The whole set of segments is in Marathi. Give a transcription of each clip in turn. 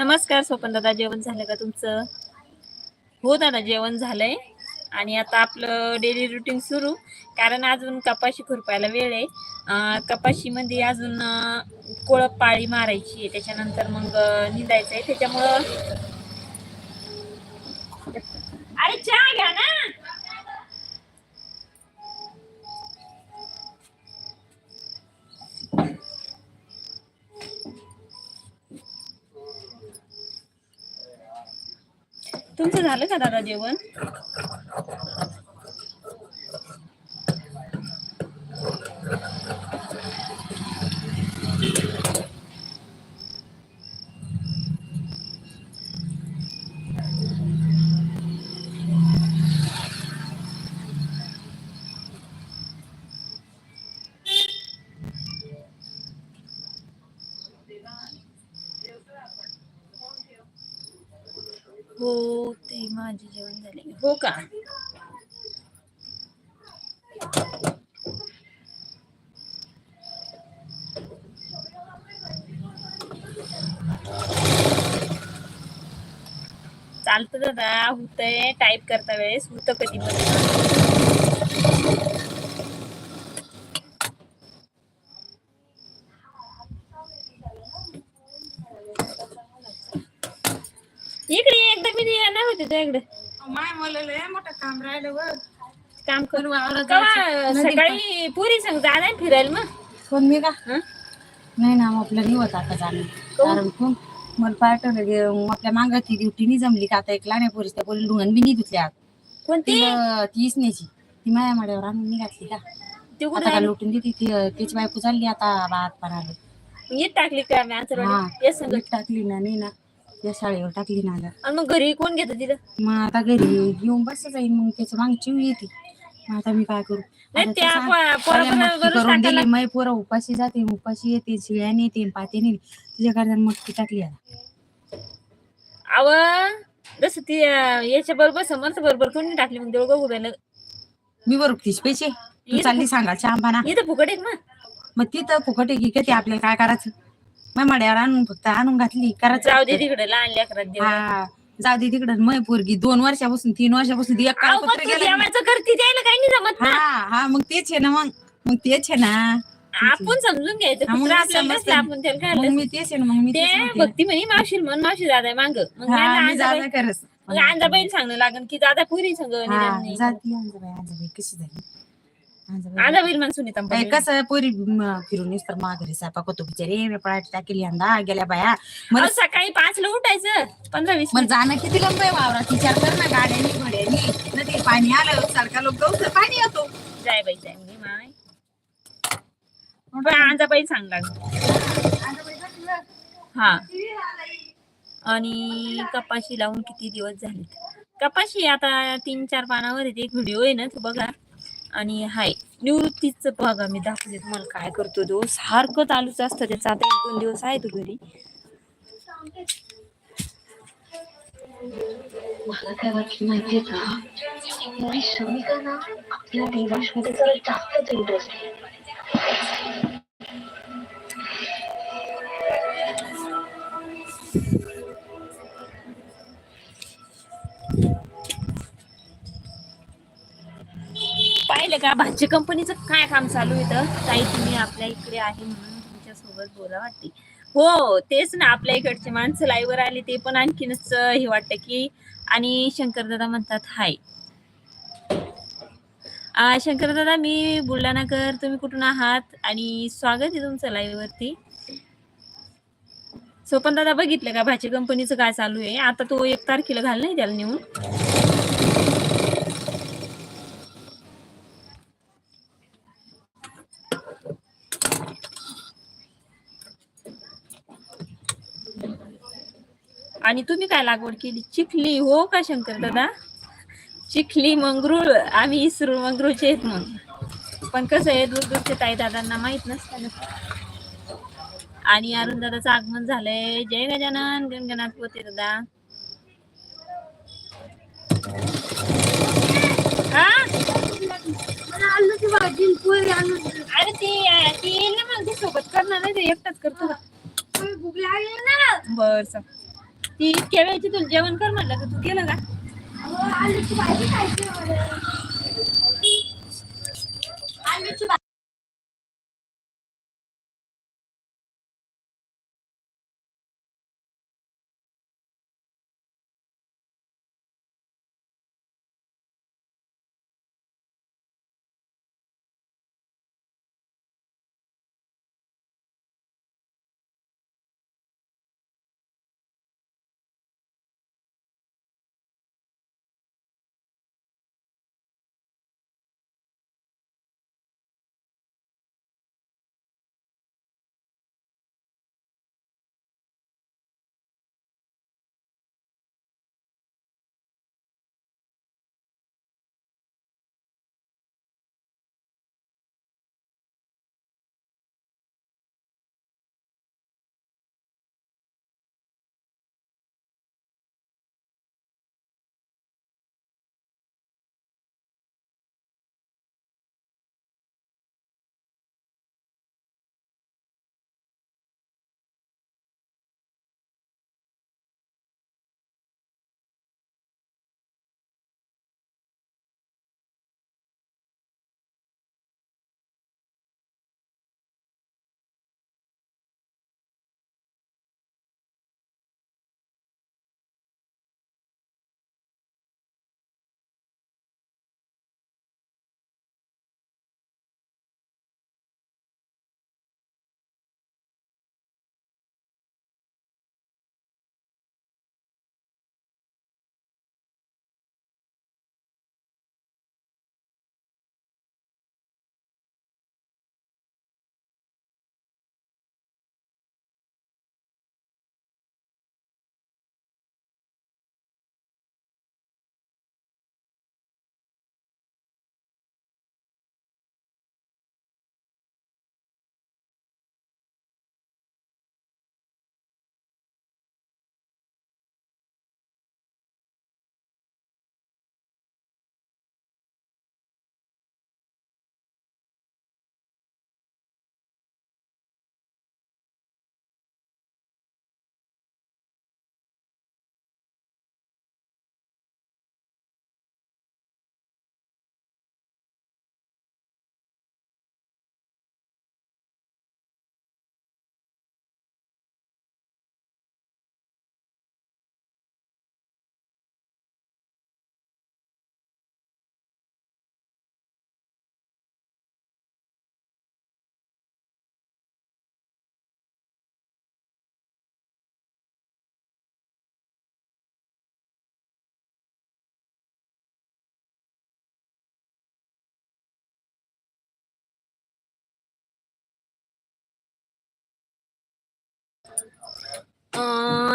नमस्कार स्वपन दादा जेवण झालं का तुमचं? हो दादा जेवण झालंय. आणि आता आपलं डेली रुटीन सुरू. कारण अजून कपाशी खुरपायला वेळ आहे. कपाशीमध्ये अजून कोळप पाळी मारायची आहे. त्याच्यानंतर मग निंदायचं आहे त्याच्यामुळं अरे चहा घ्या ना तुमचं झालं का दादा जेवण हो ते माझे जेवण झाले हो का? चालतं दादा होतंय. टाईप करता वेळेस. होतं कधी पण. इकडे ये, एकदा मी येणार होते तुझ्याकडे. मला लय मोठं काम राहिलं करू कवा सकाळी पुरी सांग जाणार फिरायला मग? कोण मी का? हं? नाही ना मग आपलं नाही होत आता जाणं? कारण कोण? मला पाठवलं गे मग आपल्या मागाची ड्युटी नाही जमली का? आता एक लहान पोरीस त्या पोरी डुंगण बी नाही धुतल्या. कोणती? तिला तीच न्यायची ती माया माड्यावर आणून नाही घातली का? ती आता कुठे का लुटून देते ती त्याची बायको चालली आता भात पाण्याला येत टाकली का? मी हा सांग. मीठ टाकली ना नाही ना. या शाळेवर टाकली ना. आणि मग घरी कोण घेतं तिला मग आता घरी येऊन बस जाईन मग त्याच्यामागे चिव येते. मग आता मी काय करू? नाही आता त्या तसं पो- पोरं आल्या मटकी बरोबर करून टाकायला- दिली मै पोरं उपाशी जाते उपाशी येते शिळ्याने येते पाते नाही तुझ्या करता मटकी टाकली आता. अव जसं ती अं, याच्या बरोबर समर्थ बरोबर कोणी टाकली मग देवळ बघू राहिलं. मी बरोबर तीस पैसे. तू चालली सांगा चांबाना इथं फुकट आहे ना मग तिथं फुकट आहे की किती आपल्याला काय करायचं? मग मड्यावर आणून फक्त आणून घातली करायचं जाऊ दे तिकडे लहान लेकरात देव हा जाऊ दे तिकडं. मै पोरगी दोन वर्षापासून तीन वर्षापासून ती एक अहो, तू. देवाचं करती द्यायला काही नाही जमत ना. हा हा मग तेच आहे ना मग. मग तेच आहे ना. आपण समजून घ्यायचं हा, मग कुत्रं मी आपल्याला समजते. नसलं, आपण त्याला काय मग आलं? मी तेच आहे ना मग मी ते म्हणते. भक्ती म्हणे मावशी म्हण मावशी दादा मांग. मग हा, मी करस मग सांगणं लागन की दादा पुरी संग हा निदान जाती कशी झाली? अंजाबाई अंजाबाई मन सुनीता कसं पोरी म, फिरून येस तर माघारी स्वयंपाक होतो. बिचारे मी पळाटी टाकेली यंदा गेल्या बाया. मला सकाळी पाचला उठायचं. पंधरा वीस मला जाणं किती लंब आहे वावरात. विचार कर ना गाड्यानी घोड्यानी. नदी पाणी आलं सारखा लोक गवत पाणी येतो. मिनिट जाय बाई जाय. म्हणजे माय. पण अंजाबाई सांग हा. आणि कपाशी लावून किती दिवस झाले कपाशी आता तीन चार पानावर आहे एक व्हिडिओ आहे ना तो बघा. आणि हाय निवृत्तीच बघा मी दाखवते तुम्हाला काय करतो तो. सारखं चालूच असतं त्याचा. आता एक दोन दिवस आहे तो घरी. मला काय वाटलं माहितीये का? एवढी आपल्या देवांमध्ये जरा जास्तच इंटरेस्ट आहे का? भाजी कंपनीचं काय काम चालू इथं? ताई तुम्ही आपल्या इकडे आहे म्हणून तुमच्यासोबत बोला वाटते. हो तेच ना आपल्या इकडचे माणसं लाईव्हवर आले ते पण आणखीनच हे वाटतं की आणि शंकरदादा म्हणतात हाय. शंकरदादा मी बुलढाणाकर तुम्ही कुठून आहात? आणि स्वागत आहे तुमचं लाईव्ह वरती सोपन दादा बघितलं का भाजी कंपनीचं काय चालू आहे? आता तो एक तारखेला घाल नाही त्याला नेऊन. आणि तुम्ही काय लागवड केली? चिखली हो का शंकर दादा? चिखली मंगरूळ आम्ही इसरूळ मंगरूळचे आहेत मग पण कसं आहे दूर दूरचे ताई दादांना माहीत नसतं आणि अरुण दादाचं आगमन झालंय. जय गजानन गणगणात पोते दादा. हा? अरे ती येईल ना मग सोबत करणार एकटाच करतो. बर ती इतक्या वेळची तुला जेवण कर म्हणलं तर तू केलं का? अं,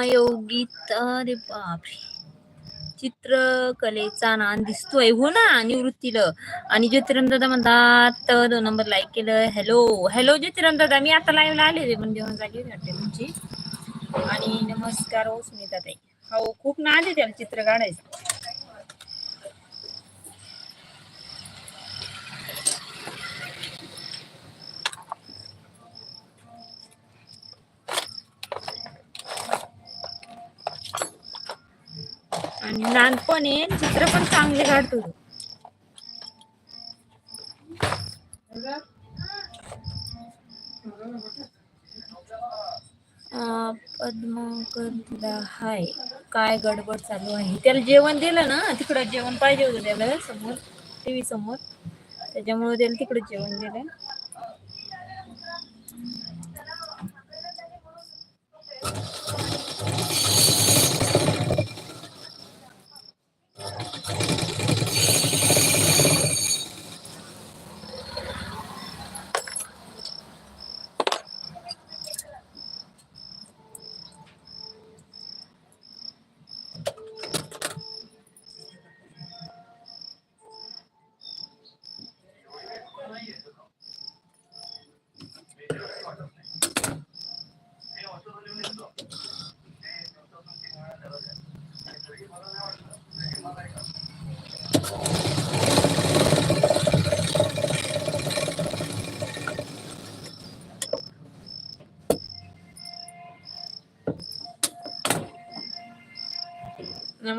योगित अरे बापरे. चित्रकलेचा नान दिसतोय. हो ना निवृत्तीला. आणि ज्योतिराम दादा म्हणतात दोन नंबर लाईक केलं. हॅलो हॅलो ज्योतिराम दादा मी आता लाईव्हला आले होते पण जेवण झाली वाटते तुमची. आणि नमस्कार हो सुनीता ताई हो खूप नाद आहे त्याला चित्र काढायचं. लहानपण आहे चित्र पण चांगले काढतो पद्माकर तुला हाय काय गडबड चालू आहे? त्याला जेवण दिलं ना तिकडं जेवण पाहिजे होतं त्याला समोर टी व्ही समोर. त्याच्यामुळे त्याला तिकडं जेवण दिलं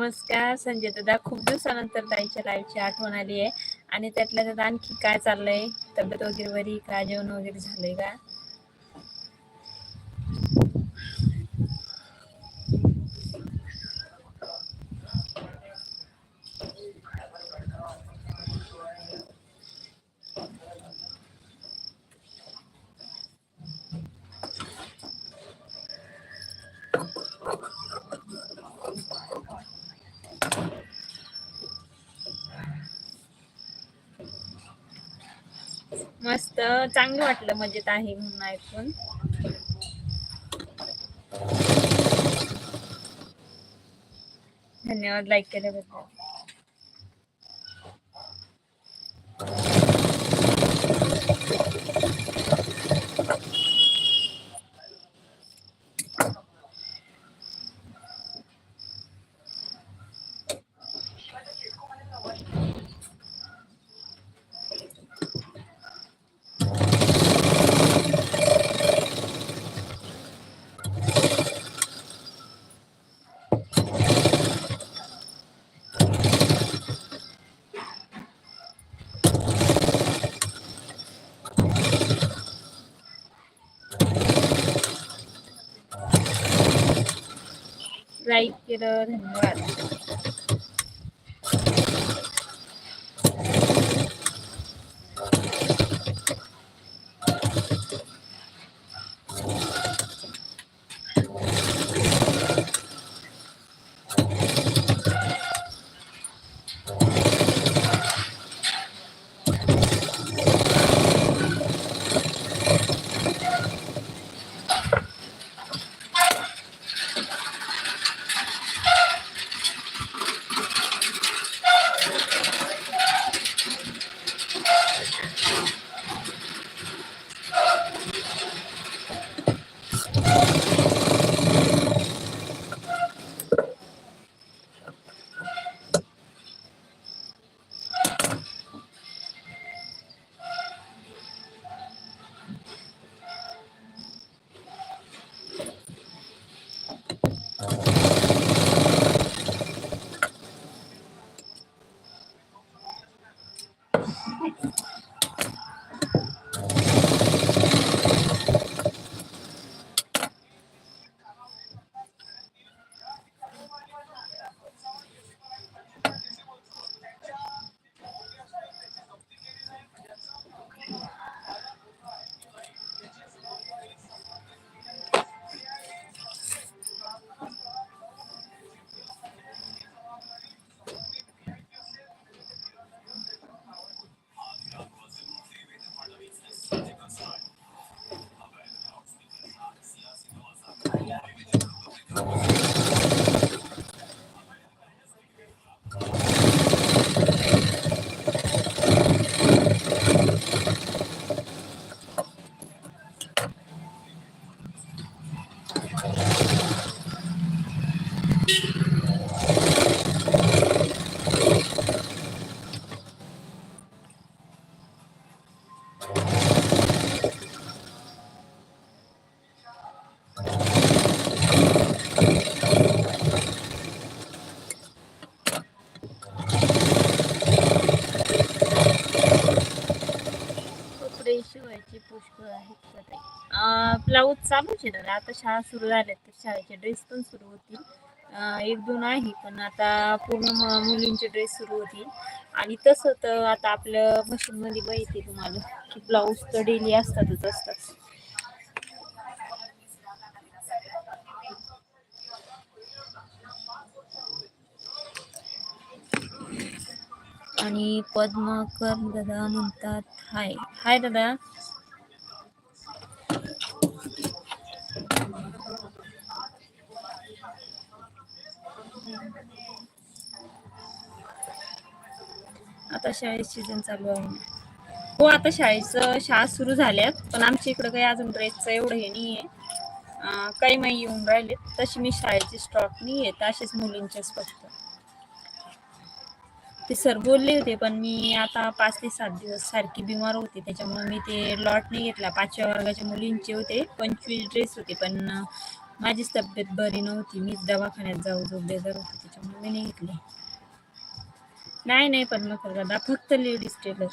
नमस्कार संजय दादा. खूप दिवसानंतर ताईच्या लाईव्हची आठवण आली आहे. आणि त्यातल्या त्यात आणखी काय चाललंय? तब्येत वगैरे बरी का? जेवण वगैरे झालंय का? मस्त चांगलं वाटलं मजेत आहे म्हणून ऐकून. धन्यवाद लाईक केल्याबद्दल. लाईक केलं धन्यवाद. ब्लाऊज चालूच आहे दादा आता शाळा सुरू झाल्या तर शाळेचे ड्रेस पण सुरू होतील. एक दोन आहे पण आता पूर्ण मुलींचे ड्रेस सुरू होतील. आणि तसं तर आता आपलं मशीनमध्ये माहिती तुम्हाला की ब्लाऊज तर डेली असतातच असतात आणि पद्माकर दादा म्हणतात हाय. हाय दादा. आता शाळेत सीझन चालू आहे. हो आता शाळेचं शाळा सुरू झाल्यात पण आमच्या इकडं काही अजून ड्रेसचं एवढं हे नाही आहे काही माही येऊन राहिले तशी मी शाळेची स्टॉक नाही आहेत असेच मुलींचेच फक्त. ते सर बोलले होते पण मी आता पाच ते सात दिवस सारखी बिमार होते त्याच्यामुळे मी ते लॉट नाही घेतला. पाचव्या वर्गाच्या मुलींचे होते पंचवीस ड्रेस होते पण माझीच तब्येत बरी नव्हती. मीच दवाखान्यात जाऊ जो बेजार होते त्याच्यामुळे मी नाही घेतले. नाही नाही पण मग दादा फक्त लेडीज टेलर